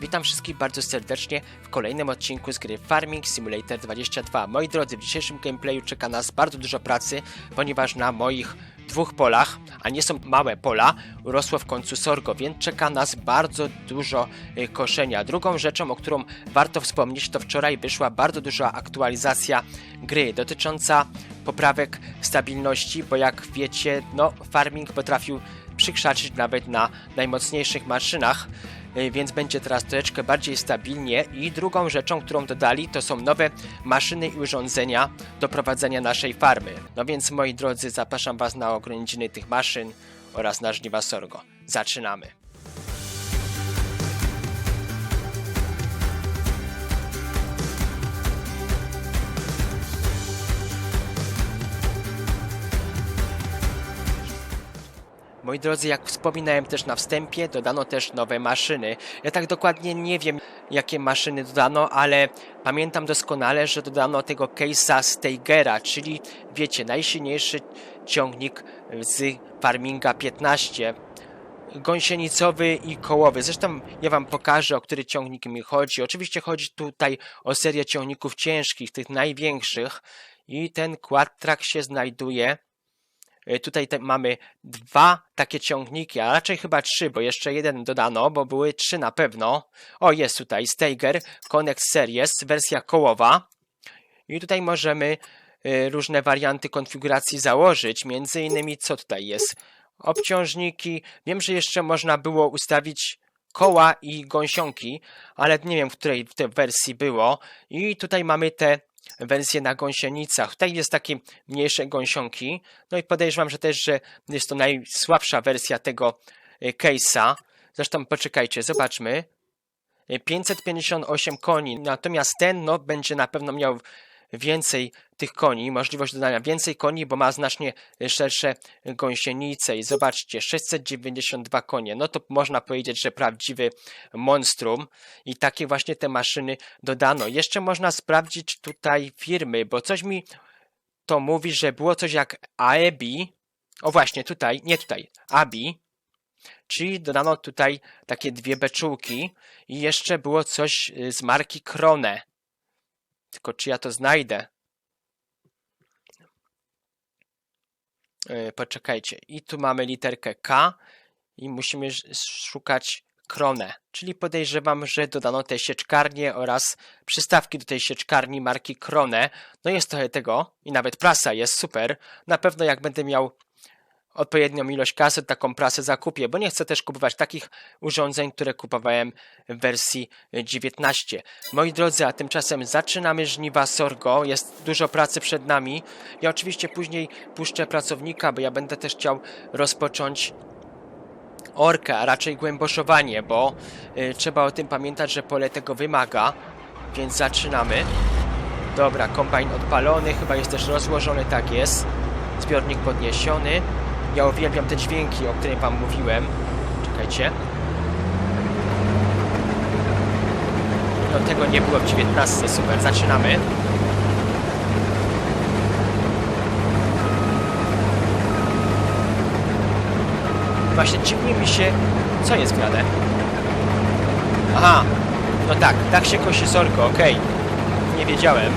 Witam wszystkich bardzo serdecznie w kolejnym odcinku z gry Farming Simulator 22. Moi drodzy, w dzisiejszym gameplayu czeka nas bardzo dużo pracy, ponieważ na moich dwóch polach, a nie są małe pola, urosło w końcu sorgo, więc czeka nas bardzo dużo y, koszenia. Drugą rzeczą, o którą warto wspomnieć, to wczoraj wyszła bardzo duża aktualizacja gry dotycząca poprawek stabilności, bo jak wiecie, no farming potrafił przykrzaczyć nawet na najmocniejszych maszynach, więc będzie teraz troszeczkę bardziej stabilnie. I drugą rzeczą, którą dodali, to są nowe maszyny i urządzenia do prowadzenia naszej farmy. No więc moi drodzy, zapraszam Was na oględziny tych maszyn oraz na żniwa sorgo. Zaczynamy. Moi drodzy, jak wspominałem też na wstępie, dodano też nowe maszyny. Ja tak dokładnie nie wiem, jakie maszyny dodano, ale pamiętam doskonale, że dodano tego case'a Steigera, czyli wiecie, najsilniejszy ciągnik z Farminga 15 gąsienicowy i kołowy. Zresztą ja wam pokażę, o który ciągnik mi chodzi. Oczywiście chodzi tutaj o serię ciągników ciężkich, tych największych. I ten quad-track się znajduje Tutaj te, mamy dwa takie ciągniki, a raczej chyba trzy, bo jeszcze jeden dodano, bo były trzy na pewno. O, jest tutaj Steiger Connect Series, wersja kołowa. I tutaj możemy y, różne warianty konfiguracji założyć. Między innymi, co tutaj jest? Obciążniki. Wiem, że jeszcze można było ustawić koła i gąsionki, ale nie wiem, w której w tej wersji było. I tutaj mamy te wersje na gąsienicach. Tutaj jest takie mniejsze gąsionki. No i podejrzewam, że też, że jest to najsłabsza wersja tego y, case'a. Zresztą poczekajcie, zobaczmy. Y, 558 koni, natomiast ten no, będzie na pewno miał więcej tych koni, możliwość dodania więcej koni, bo ma znacznie szersze gąsienice. I zobaczcie, 692 konie, no to można powiedzieć, że prawdziwy monstrum. I takie właśnie te maszyny dodano. Jeszcze można sprawdzić tutaj firmy, bo coś mi to mówi, że było coś jak AEBI, o właśnie tutaj, nie tutaj, ABI, czyli dodano tutaj takie dwie beczułki. I jeszcze było coś z marki Krone. Tylko czy ja to znajdę? Yy, poczekajcie. I tu mamy literkę K i musimy szukać Kronę. Czyli podejrzewam, że dodano te sieczkarnie oraz przystawki do tej sieczkarni marki Krone. No jest trochę tego i nawet prasa jest super. Na pewno jak będę miał odpowiednią ilość kasy, taką prasę zakupię, bo nie chcę też kupować takich urządzeń, które kupowałem w wersji 19. Moi drodzy, a tymczasem zaczynamy żniwa Sorgo, jest dużo pracy przed nami. Ja oczywiście później puszczę pracownika, bo ja będę też chciał rozpocząć orkę, a raczej głęboszowanie, bo y, trzeba o tym pamiętać, że pole tego wymaga, więc zaczynamy. Dobra, kombajn odpalony, chyba jest też rozłożony, tak jest. Zbiornik podniesiony. Ja uwielbiam te dźwięki, o których wam mówiłem. Czekajcie. No tego nie było w 19, super, zaczynamy. Właśnie dziwnie mi się... Co jest grane? Aha, no tak, tak się kosi sorgo, okej. Nie wiedziałem.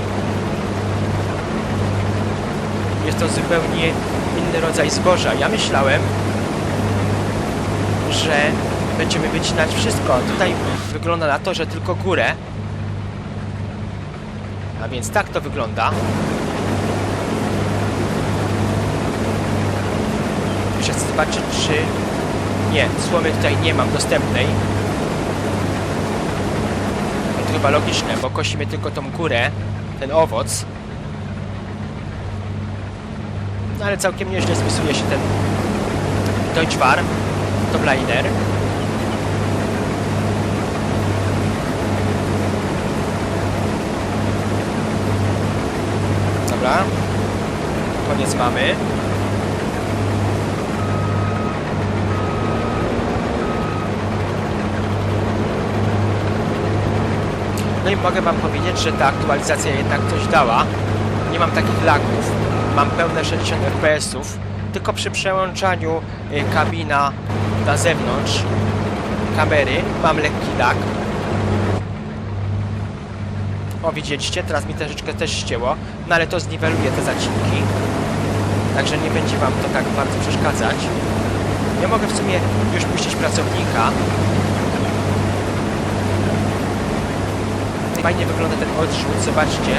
Jest to zupełnie inny rodzaj zboża. Ja myślałem, że będziemy wycinać wszystko. Tutaj wygląda na to, że tylko górę. A więc tak to wygląda. Muszę zobaczyć, czy... Nie, słomy tutaj nie mam dostępnej. To chyba logiczne, bo kosimy tylko tą górę, ten owoc. No ale całkiem nieźle spisuje się ten Deutschwar, Topliner. Dobra. Koniec mamy. No i mogę wam powiedzieć, że ta aktualizacja jednak coś dała. Nie mam takich lagów. Mam pełne 60 fps-ów. Tylko przy przełączaniu y, kabina na zewnątrz kamery mam lekki lag. O, widzieliście? Teraz mi troszeczkę też ścięło, no ale to zniweluje te zacinki. Także nie będzie Wam to tak bardzo przeszkadzać. Ja mogę w sumie już puścić pracownika. Fajnie wygląda ten odrzut, zobaczcie.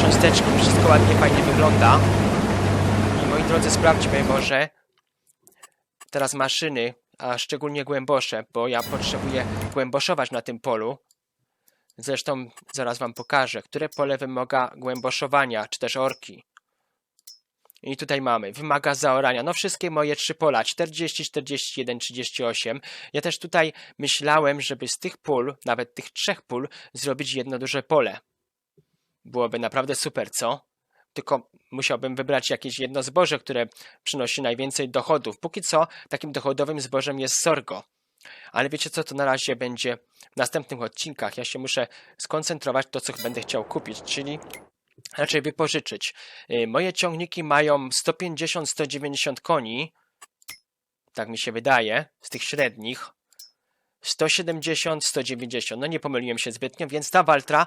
Cząsteczki, wszystko ładnie, fajnie wygląda. Drodzy, sprawdźmy może teraz maszyny, a szczególnie głębosze, bo ja potrzebuję głęboszować na tym polu. Zresztą zaraz Wam pokażę, które pole wymaga głęboszowania, czy też orki. I tutaj mamy, wymaga zaorania. No wszystkie moje trzy pola, 40, 41, 38. Ja też tutaj myślałem, żeby z tych pól, nawet tych trzech pól, zrobić jedno duże pole. Byłoby naprawdę super, co? Tylko musiałbym wybrać jakieś jedno zboże, które przynosi najwięcej dochodów. Póki co takim dochodowym zbożem jest sorgo. Ale wiecie co, to na razie będzie w następnych odcinkach. Ja się muszę skoncentrować to, co będę chciał kupić, czyli raczej wypożyczyć. Y, Moje ciągniki mają 150-190 koni, tak mi się wydaje, z tych średnich. 170-190, no nie pomyliłem się zbytnio, więc ta Waltra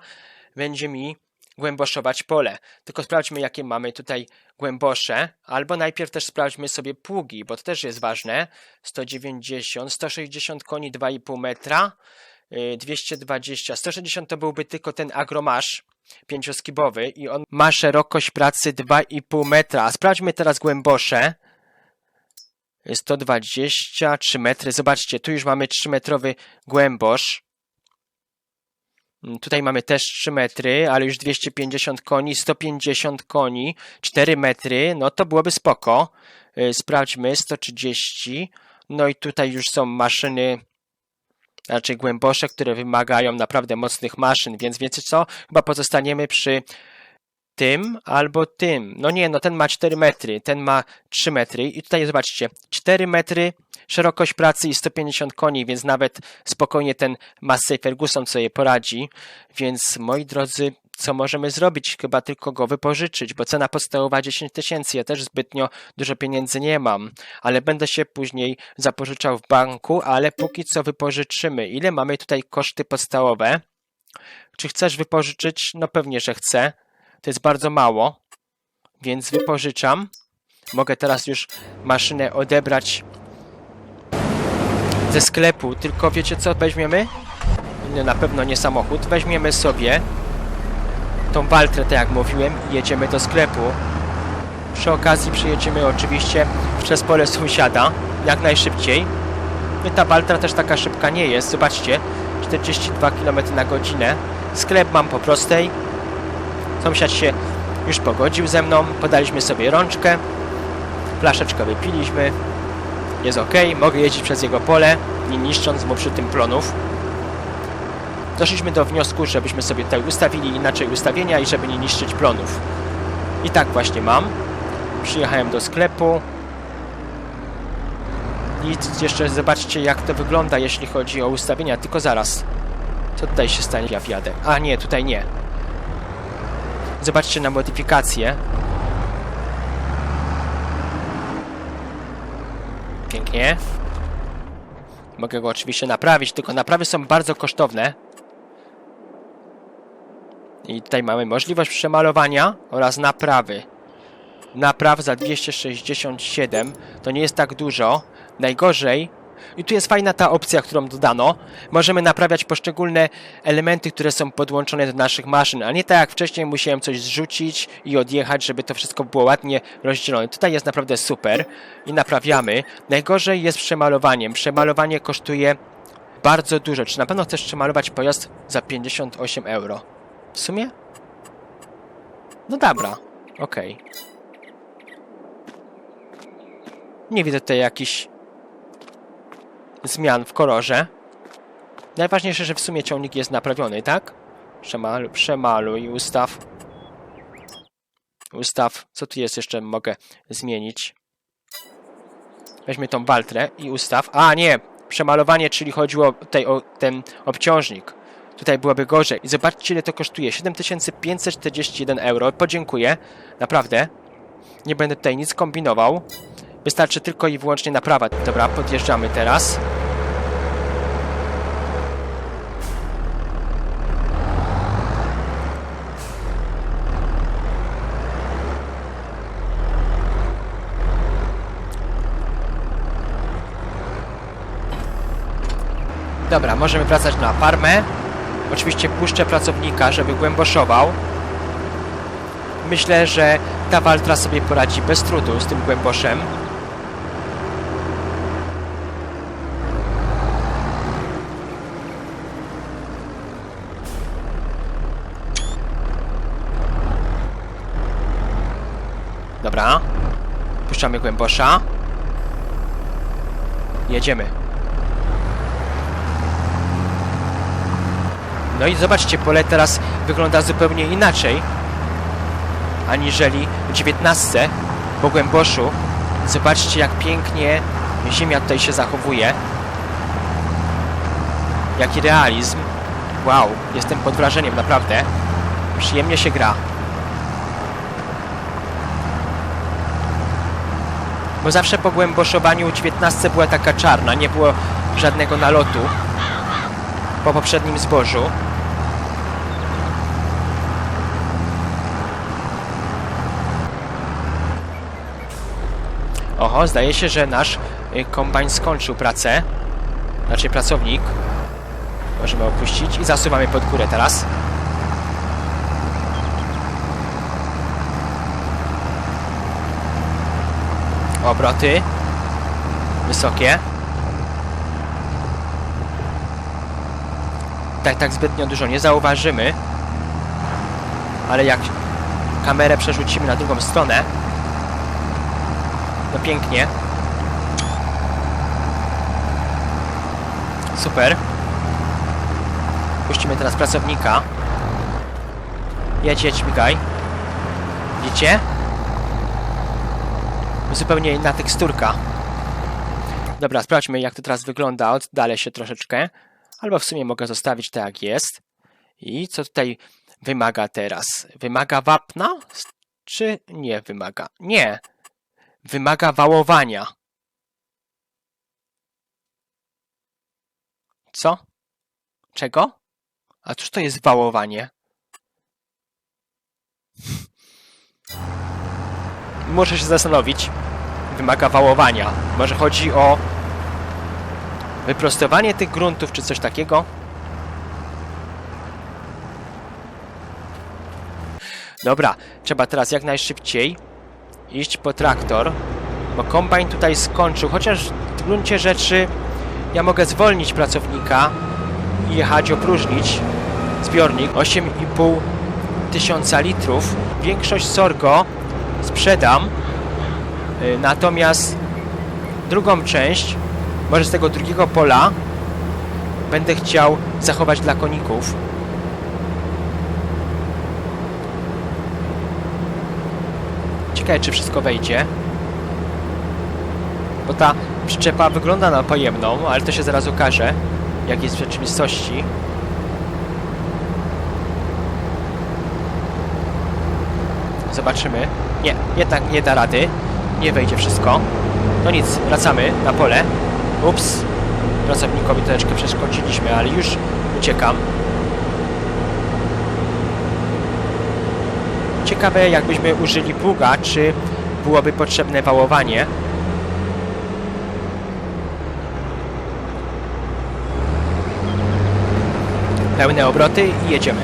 będzie mi głęboszować pole. Tylko sprawdźmy, jakie mamy tutaj głębosze, albo najpierw też sprawdźmy sobie pługi, bo to też jest ważne. 190, 160 koni 2,5 metra, y, 220, 160 to byłby tylko ten agromasz pięcioskibowy i on ma szerokość pracy 2,5 metra. A sprawdźmy teraz głębosze. 120, 3 metry. Zobaczcie, tu już mamy 3 metrowy głębosz. Tutaj mamy też 3 metry, ale już 250 koni, 150 koni, 4 metry, no to byłoby spoko. Y, Sprawdźmy, 130. No i tutaj już są maszyny raczej głębosze, które wymagają naprawdę mocnych maszyn, więc wiecie co? Chyba pozostaniemy przy tym albo tym. No nie, no ten ma 4 metry, ten ma 3 metry i tutaj zobaczcie, 4 metry szerokość pracy i 150 koni, więc nawet spokojnie ten Massey Ferguson sobie poradzi. Więc moi drodzy, co możemy zrobić? Chyba tylko go wypożyczyć, bo cena podstawowa 10 tysięcy. Ja też zbytnio dużo pieniędzy nie mam, ale będę się później zapożyczał w banku, ale póki co wypożyczymy. Ile mamy tutaj koszty podstawowe? Czy chcesz wypożyczyć? No pewnie, że chcę. To jest bardzo mało, więc wypożyczam. Mogę teraz już maszynę odebrać ze sklepu, tylko wiecie co weźmiemy? Nie, na pewno nie samochód. Weźmiemy sobie tą Waltrę, tak jak mówiłem, i jedziemy do sklepu. Przy okazji przyjedziemy oczywiście przez pole sąsiada, jak najszybciej. I ta Waltra też taka szybka nie jest. Zobaczcie, 42 km na godzinę. Sklep mam po prostej. Sąsiad się już pogodził ze mną. Podaliśmy sobie rączkę. Flaszeczkę wypiliśmy. Jest ok, mogę jeździć przez jego pole, nie niszcząc mu przy tym plonów. Doszliśmy do wniosku, żebyśmy sobie tutaj ustawili inaczej ustawienia i żeby nie niszczyć plonów. I tak właśnie mam. Przyjechałem do sklepu. I jeszcze zobaczcie jak to wygląda, jeśli chodzi o ustawienia. Tylko zaraz. Co tutaj się stanie? Ja wjadę. A nie, tutaj nie. Zobaczcie na modyfikacje. Pięknie. Mogę go oczywiście naprawić, tylko naprawy są bardzo kosztowne. I tutaj mamy możliwość przemalowania oraz naprawy. Napraw za 267 to nie jest tak dużo. Najgorzej. I tu jest fajna ta opcja, którą dodano. Możemy naprawiać poszczególne elementy, które są podłączone do naszych maszyn, a nie tak jak wcześniej musiałem coś zrzucić i odjechać, żeby to wszystko było ładnie rozdzielone. Tutaj jest naprawdę super i naprawiamy. Najgorzej jest przemalowaniem. Przemalowanie kosztuje bardzo dużo. Czy na pewno chcesz przemalować pojazd za 58 euro? W sumie? No dobra, okej. Nie widzę tutaj jakichś zmian w kolorze. Najważniejsze, że w sumie ciągnik jest naprawiony, tak? Przemaluj, przemaluj ustaw. Ustaw. Co tu jest jeszcze mogę zmienić? Weźmy tą Waltrę i ustaw. A, nie! Przemalowanie, czyli chodziło tutaj o ten obciążnik. Tutaj byłoby gorzej. I zobaczcie, ile to kosztuje. 7541 euro. Podziękuję. Naprawdę. Nie będę tutaj nic kombinował. Wystarczy tylko i wyłącznie naprawa. Dobra, podjeżdżamy teraz. Dobra, możemy wracać na farmę. Oczywiście puszczę pracownika, żeby głęboszował. Myślę, że ta Waltra sobie poradzi bez trudu z tym głęboszem. Dobra. Puszczamy głębosza. Jedziemy. No i zobaczcie, pole teraz wygląda zupełnie inaczej aniżeli w XIX po głęboszu. Zobaczcie, jak pięknie ziemia tutaj się zachowuje. Jaki realizm. Wow, jestem pod wrażeniem, naprawdę. Przyjemnie się gra. Bo zawsze po głęboszowaniu w XIX była taka czarna, nie było żadnego nalotu po poprzednim zbożu. Oho, zdaje się, że nasz y, kombajn skończył pracę. Znaczy pracownik. Możemy opuścić i zasuwamy pod górę teraz. Obroty. Wysokie. Tak, tak zbytnio dużo nie zauważymy. Ale jak kamerę przerzucimy na drugą stronę, no pięknie. Super. Puścimy teraz pracownika. Jedź, jedź, migaj. Widzicie? Zupełnie inna teksturka. Dobra, sprawdźmy jak to teraz wygląda. Oddalę się troszeczkę. Albo w sumie mogę zostawić tak jak jest. I co tutaj wymaga teraz? Wymaga wapna? Czy nie wymaga? Nie wymaga wałowania. Co? Czego? A cóż to jest wałowanie? Muszę się zastanowić. Wymaga wałowania. Może chodzi o wyprostowanie tych gruntów, czy coś takiego? Dobra, trzeba teraz jak najszybciej iść po traktor, bo kombajn tutaj skończył, chociaż w gruncie rzeczy ja mogę zwolnić pracownika i jechać opróżnić zbiornik 8,5 tysiąca litrów. Większość sorgo sprzedam, y, natomiast drugą część, może z tego drugiego pola, będę chciał zachować dla koników. Ciekawe, czy wszystko wejdzie. Bo ta przyczepa wygląda na pojemną, ale to się zaraz okaże, jak jest w rzeczywistości. Zobaczymy. Nie, jednak nie da rady. Nie wejdzie wszystko. No nic, wracamy na pole. Ups. Pracownikowi troszeczkę przeszkodziliśmy, ale już uciekam. Ciekawe, jakbyśmy użyli pługa, czy byłoby potrzebne wałowanie. Pełne obroty i jedziemy.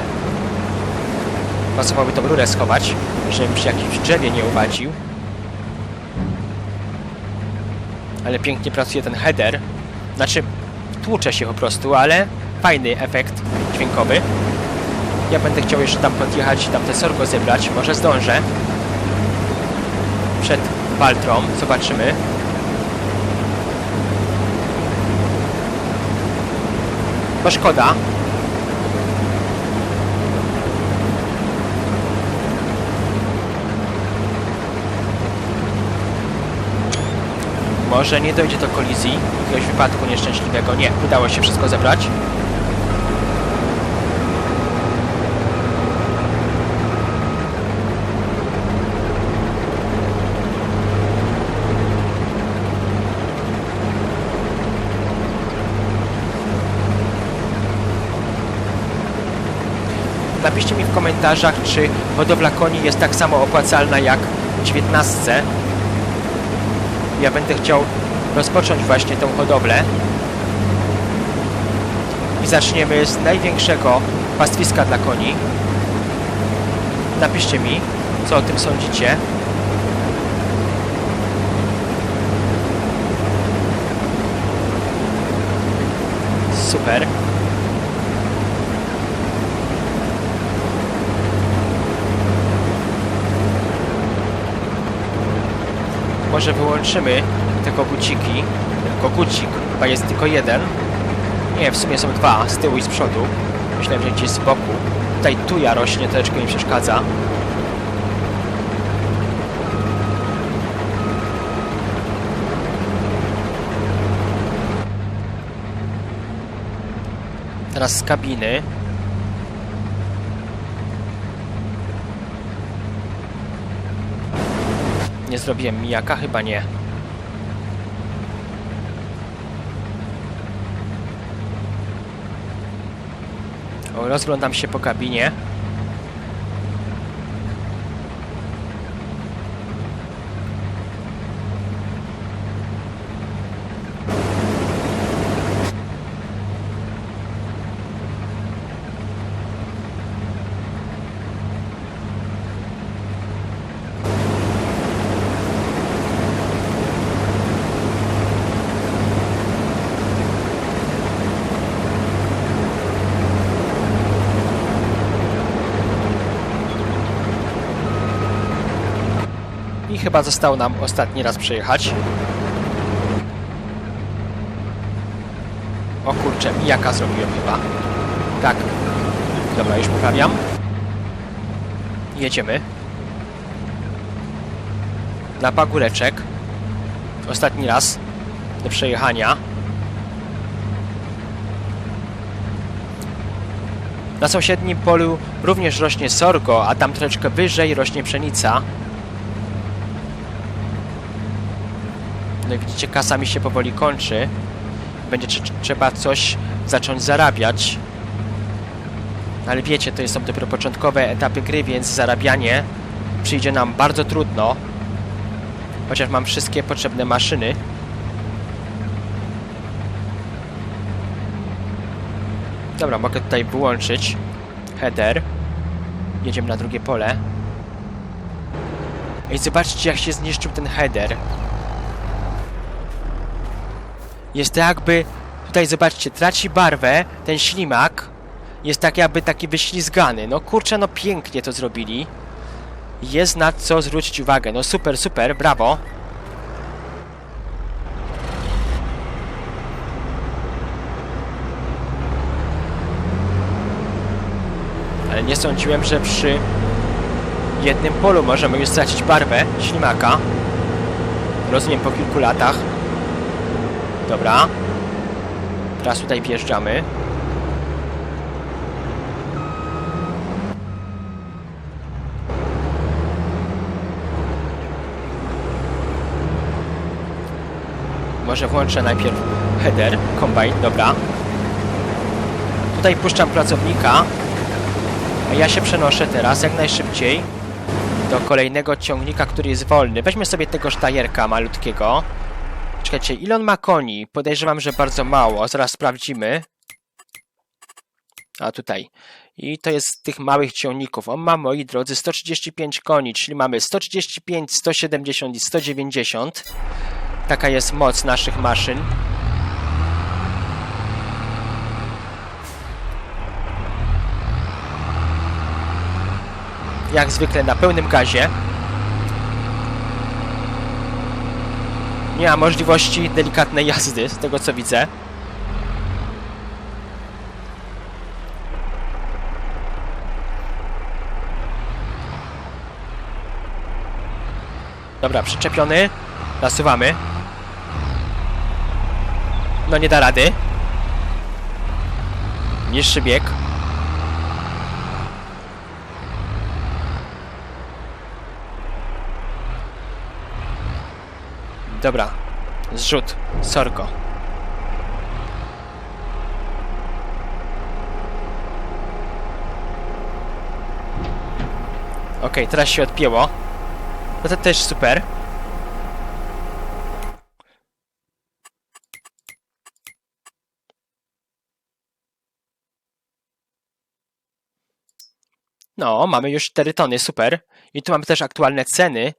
Pasowałoby tą rurę schować, żebym się jakimś drzewie nie uwadził. Ale pięknie pracuje ten header. Znaczy, tłucze się po prostu, ale fajny efekt dźwiękowy. Ja będę chciał jeszcze tam podjechać tam te sorgo zebrać. Może zdążę. Przed Waltrą. Zobaczymy. Bo szkoda. Może nie dojdzie do kolizji, jakiegoś wypadku nieszczęśliwego. Nie, udało się wszystko zebrać. Napiszcie mi w komentarzach, czy hodowla koni jest tak samo opłacalna jak w 19. Ja będę chciał rozpocząć właśnie tą hodowlę. I zaczniemy z największego pastwiska dla koni. Napiszcie mi, co o tym sądzicie. Super. Może wyłączymy te koguciki. Kogucik chyba jest tylko jeden. Nie, w sumie są dwa, z tyłu i z przodu. Myślałem, że gdzieś z boku. Tutaj tuja rośnie, troszeczkę mi przeszkadza. Teraz z kabiny. Nie zrobiłem mijaka? Chyba nie. O, rozglądam się po kabinie. Chyba został nam ostatni raz przejechać. O kurczę, mijaka zrobiłem chyba. Tak. Dobra, już poprawiam. Jedziemy. Dla pagóreczek. Ostatni raz do przejechania. Na sąsiednim polu również rośnie sorgo, a tam troszeczkę wyżej rośnie pszenica. No jak widzicie, kasa mi się powoli kończy. Będzie trze- trzeba coś zacząć zarabiać. Ale wiecie, to są dopiero początkowe etapy gry, więc zarabianie przyjdzie nam bardzo trudno. Chociaż mam wszystkie potrzebne maszyny. Dobra, mogę tutaj wyłączyć header. Jedziemy na drugie pole. Ej, zobaczcie jak się zniszczył ten header. Jest to jakby, tutaj zobaczcie, traci barwę, ten ślimak jest tak jakby taki wyślizgany. No kurczę, no pięknie to zrobili. Jest na co zwrócić uwagę. No super, super, brawo. Ale nie sądziłem, że przy jednym polu możemy już stracić barwę ślimaka. Rozumiem po kilku latach. Dobra. Teraz tutaj wjeżdżamy. Może włączę najpierw header, combine, dobra. Tutaj puszczam pracownika. A ja się przenoszę teraz jak najszybciej do kolejnego ciągnika, który jest wolny. Weźmy sobie tego sztajerka malutkiego. Czekajcie, ile on ma koni? Podejrzewam, że bardzo mało. Zaraz sprawdzimy. A tutaj. I to jest z tych małych ciągników. On ma, moi drodzy, 135 koni, czyli mamy 135, 170 i 190. Taka jest moc naszych maszyn. Jak zwykle na pełnym gazie. Nie ma możliwości delikatnej jazdy, z tego co widzę. Dobra, przyczepiony. Nasuwamy. No nie da rady. Niższy bieg. Dobra. Zrzut. Sorko. Ok, teraz się odpięło. No to też super. No, mamy już 4 tony, super. I tu mamy też aktualne ceny.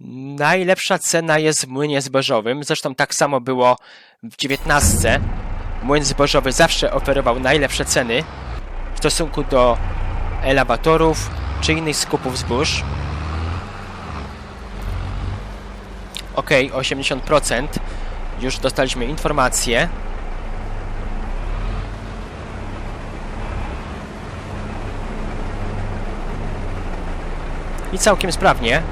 Najlepsza cena jest w młynie zbożowym, zresztą tak samo było w 19. Młyn zbożowy zawsze oferował najlepsze ceny w stosunku do elewatorów czy innych skupów zbóż. Ok, 80%. Już dostaliśmy informację. I całkiem sprawnie.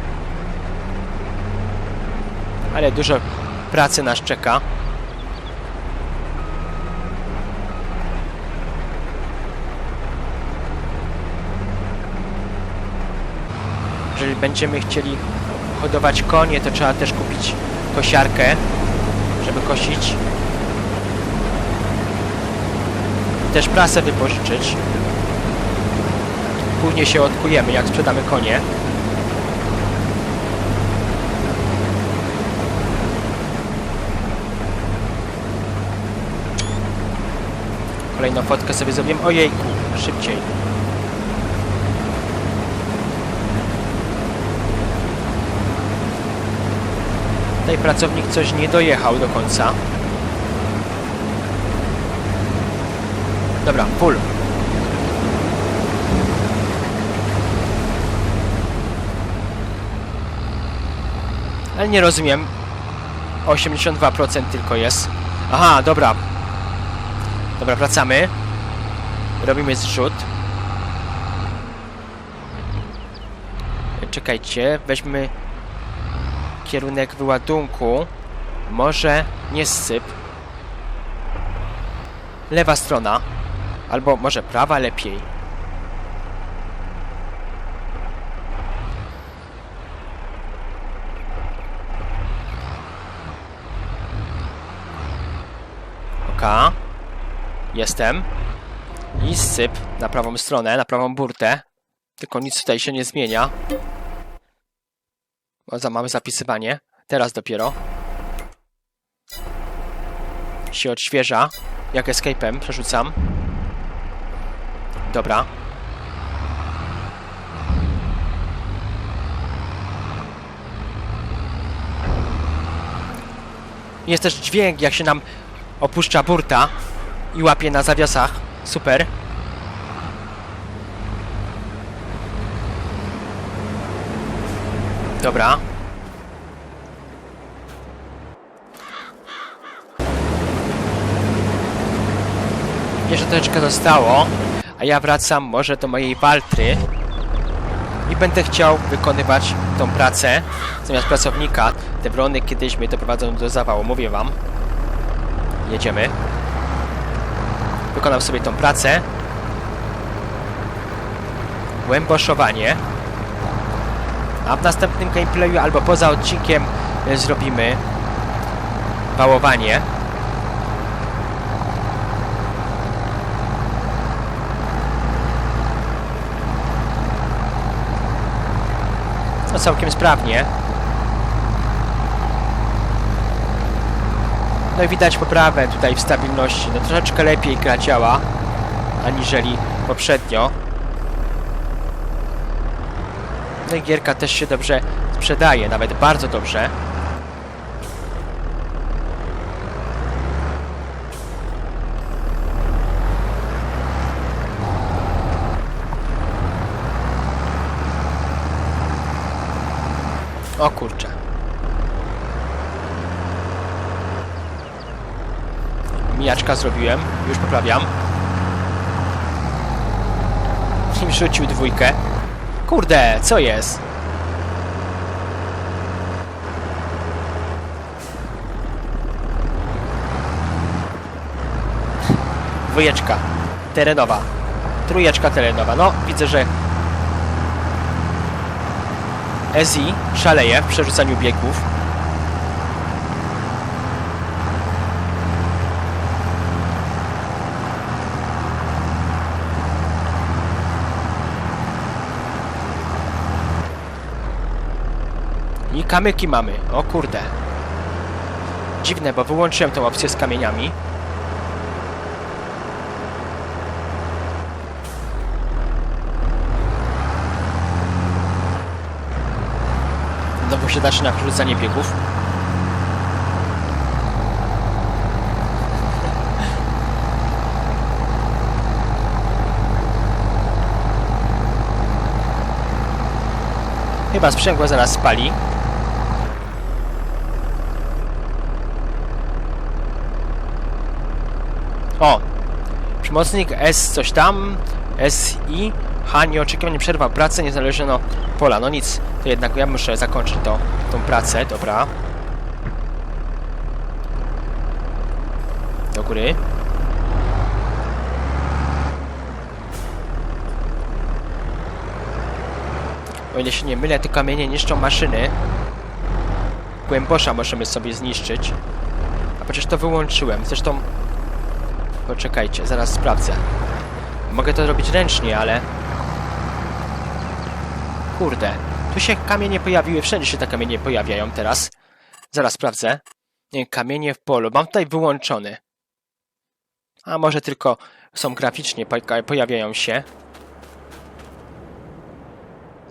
Ale dużo pracy nas czeka. Jeżeli będziemy chcieli hodować konie, to trzeba też kupić kosiarkę, żeby kosić. Też prasę wypożyczyć. Później się odkujemy, jak sprzedamy konie. Kolejną fotkę sobie zrobię. Ojejku, szybciej. Tutaj pracownik coś nie dojechał do końca. Dobra, full. Ale nie rozumiem. 82% tylko jest. Aha, dobra. Dobra, wracamy. Robimy zrzut. Czekajcie, weźmy kierunek wyładunku. Może nie syp. Lewa strona. Albo może prawa lepiej. Oka. Jestem. I syp na prawą stronę, na prawą burtę. Tylko nic tutaj się nie zmienia. O, mamy zapisywanie. Teraz dopiero. Się odświeża. Jak escape'em przerzucam. Dobra. Jest też dźwięk, jak się nam opuszcza burta i łapie na zawiasach. Super. Dobra. Jeszcze troszeczkę zostało, a ja wracam może do mojej Waltry i będę chciał wykonywać tą pracę zamiast pracownika. Te wrony kiedyś mnie doprowadzą do zawału, mówię wam. Jedziemy. Wykonam sobie tą pracę. Głęboszowanie. A w następnym gameplayu albo poza odcinkiem e, zrobimy wałowanie. No całkiem sprawnie. No i widać poprawę tutaj w stabilności. No troszeczkę lepiej gra działa aniżeli poprzednio. No i gierka też się dobrze sprzedaje, nawet bardzo dobrze. O kurczę. Mijaczka zrobiłem, już poprawiam. I rzucił dwójkę. Kurde, co jest? Dwójeczka terenowa. Trójeczka terenowa. No, widzę, że Ezi szaleje w przerzucaniu biegów. I kamyki mamy. O kurde. Dziwne, bo wyłączyłem tą opcję z kamieniami. Znowu się zaczyna przerzucanie biegów. Chyba sprzęgło zaraz spali. Przemocnik S coś tam, SI, H nieoczekiwanie przerwał pracę, nie znaleziono pola. No nic, to jednak ja muszę zakończyć to, tą pracę, dobra. Do góry. O ile się nie mylę, te kamienie niszczą maszyny. Głębosza możemy sobie zniszczyć. A przecież to wyłączyłem. Zresztą... Poczekajcie, zaraz sprawdzę. Mogę to robić ręcznie, ale... Kurde. Tu się kamienie pojawiły. Wszędzie się te kamienie pojawiają teraz. Zaraz sprawdzę. Nie, kamienie w polu. Mam tutaj wyłączony. A może tylko są graficznie, po- pojawiają się.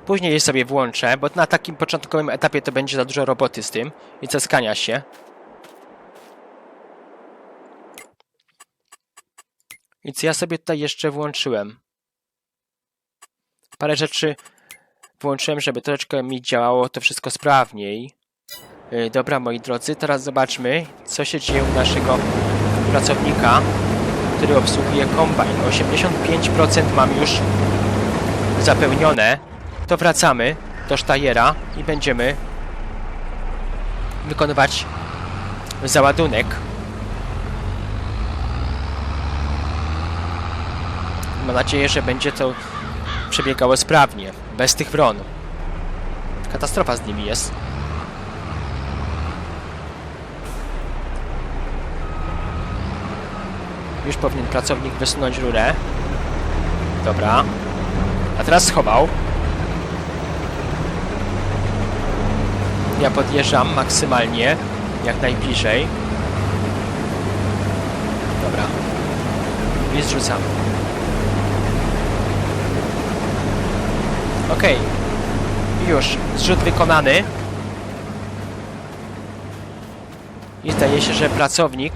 Później je sobie włączę, bo na takim początkowym etapie to będzie za dużo roboty z tym i caskania się. Co ja sobie tutaj jeszcze włączyłem? Parę rzeczy włączyłem, żeby troszeczkę mi działało to wszystko sprawniej. Yy, dobra, moi drodzy, teraz zobaczmy, co się dzieje u naszego pracownika, który obsługuje kombajn. 85% mam już zapełnione. To wracamy do sztajera i będziemy wykonywać załadunek. Mam nadzieję, że będzie to przebiegało sprawnie, bez tych wron. Katastrofa z nimi jest. Już powinien pracownik wysunąć rurę. Dobra. A teraz schował. Ja podjeżdżam maksymalnie, jak najbliżej. Dobra. I zrzucam. Okej. Już. Zrzut wykonany. I zdaje się, że pracownik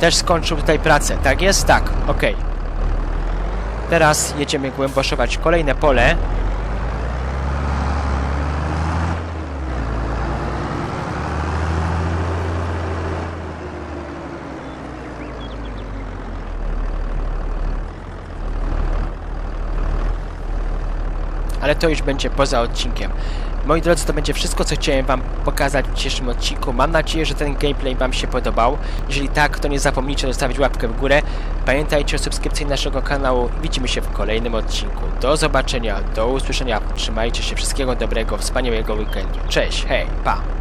też skończył tutaj pracę. Tak jest? Tak. Okej. Teraz jedziemy głęboszować kolejne pole. To już będzie poza odcinkiem. Moi drodzy, to będzie wszystko, co chciałem Wam pokazać w dzisiejszym odcinku. Mam nadzieję, że ten gameplay Wam się podobał. Jeżeli tak, to nie zapomnijcie zostawić łapkę w górę. Pamiętajcie o subskrypcji naszego kanału. Widzimy się w kolejnym odcinku. Do zobaczenia, do usłyszenia. Trzymajcie się, wszystkiego dobrego, wspaniałego weekendu. Cześć, hej, pa!